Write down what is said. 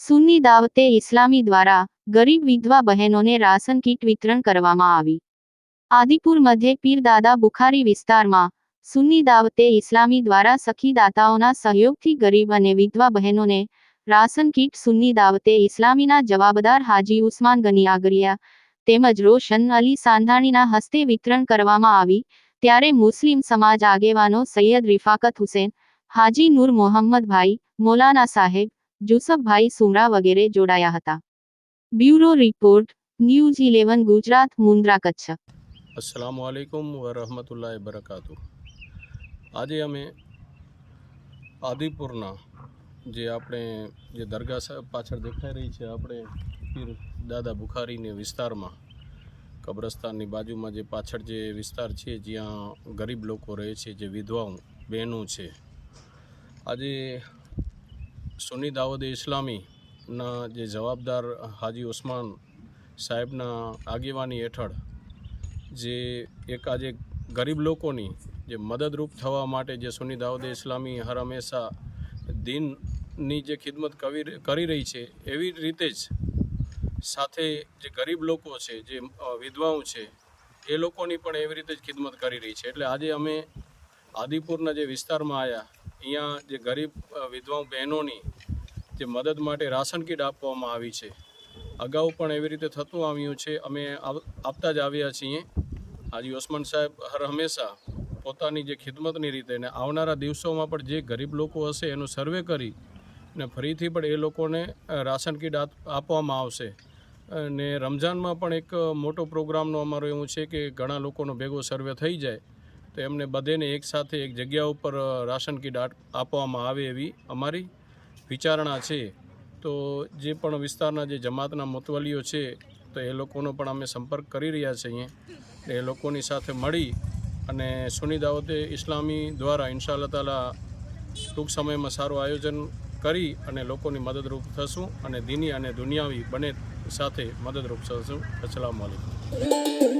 સુન્ની દાવતે ઇસ્લામી દ્વારા ગરીબ વિધવા બહેનોને રાશન કીટ વિતરણ કરવામાં આવી. આદિપુર મધ્ય પીરદાદા બુખારી વિસ્તારમાં સુન્ની દાવતે ઇસ્લામી દ્વારા સખીદાતાઓના સહયોગથી ગરીબ અને વિધવા બહેનોને રાશન કીટ સુન્ની દાવતે ઇસ્લામીના જવાબદાર હાજી ઉસ્માન ગની આગરિયા તેમજ રોશન અલી સાંધાણીના હસ્તે વિતરણ કરવામાં આવી, ત્યારે મુસ્લિમ સમાજ આગેવાનો સૈયદ રિફાકત હુસેન, હાજી નૂર મોહમ્મદભાઈ, મોલાના સાહેબ, જુસફભાઈ સુમરા વગેરે જોડાયા હતા. Bureau report, news eleven, Gujarat, Mundra Kutch. અસલામ વાલેકુમ વરહમતુલ્લા બરકાતુ આજે અમે આદિપુરના જે આપણે જે દરગાહ પાછળ દેખાઈ રહી છે, આપણે પીર દાદા બુખારીની વિસ્તારમાં, કબ્રસ્તાનની બાજુમાં જે પાછળ જે વિસ્તાર છે, જ્યાં ગરીબ લોકો રહે છે, જે વિધવાઓ, બહેનો છે. આજે સુની દાવદ ઇસ્લામીના જે જવાબદાર હાજી ઉસ્માન સાહેબના આગેવાની હેઠળ જે એક આજે ગરીબ લોકોની જે મદદરૂપ થવા માટે જે સુની દાઉદ ઇસ્લામી હર હંમેશા દિનની જે ખિદમત કરી રહી છે, એવી રીતે જ સાથે જે ગરીબ લોકો છે, જે વિધવાઓ છે, એ લોકોની પણ એવી રીતે જ ખિદમત કરી રહી છે. એટલે આજે અમે આદિપુરના જે વિસ્તારમાં આવ્યા અહીંયા જે ગરીબ વિધવાઓ બહેનોની જે મદદ માટે રાશન કીટ આપવામાં આવી છે. અગાઉ પણ એવી રીતે થતું આવ્યું છે. અમે આપતા જ આવ્યા છીએ. હાજી ઓસમાન સાહેબ હર હંમેશા પોતાની જે ખિદમતની રીતે ને આવનારા દિવસોમાં પણ જે ગરીબ લોકો હશે એનું સર્વે કરી ને ફરીથી પણ એ લોકોને રાશન કીટ આપ- આપવામાં આવશે. અને રમઝાનમાં પણ એક મોટો પ્રોગ્રામનો અમારો એવું છે કે ઘણા લોકોનો ભેગો સર્વે થઈ જાય, તો એમને બધેને એકસાથે એક જગ્યા ઉપર રાશન કીટ આપવામાં આવે એવી અમારી વિચારણા છે. તો જે પણ વિસ્તારના જે જમાતના મોતવાલીઓ છે, તો એ લોકોનો પણ અમે સંપર્ક કરી રહ્યા છીએ એ લોકોની સાથે મળી અને સુની દાવતે ઇસ્લામી દ્વારા ઇન્શાલ્લા તાલા ટૂંક સમયમાં સારું આયોજન કરી અને લોકોની મદદરૂપ થશું અને દીની અને દુનિયાવી બંને સાથે મદદરૂપ થશું અસલામ વાલેકુમ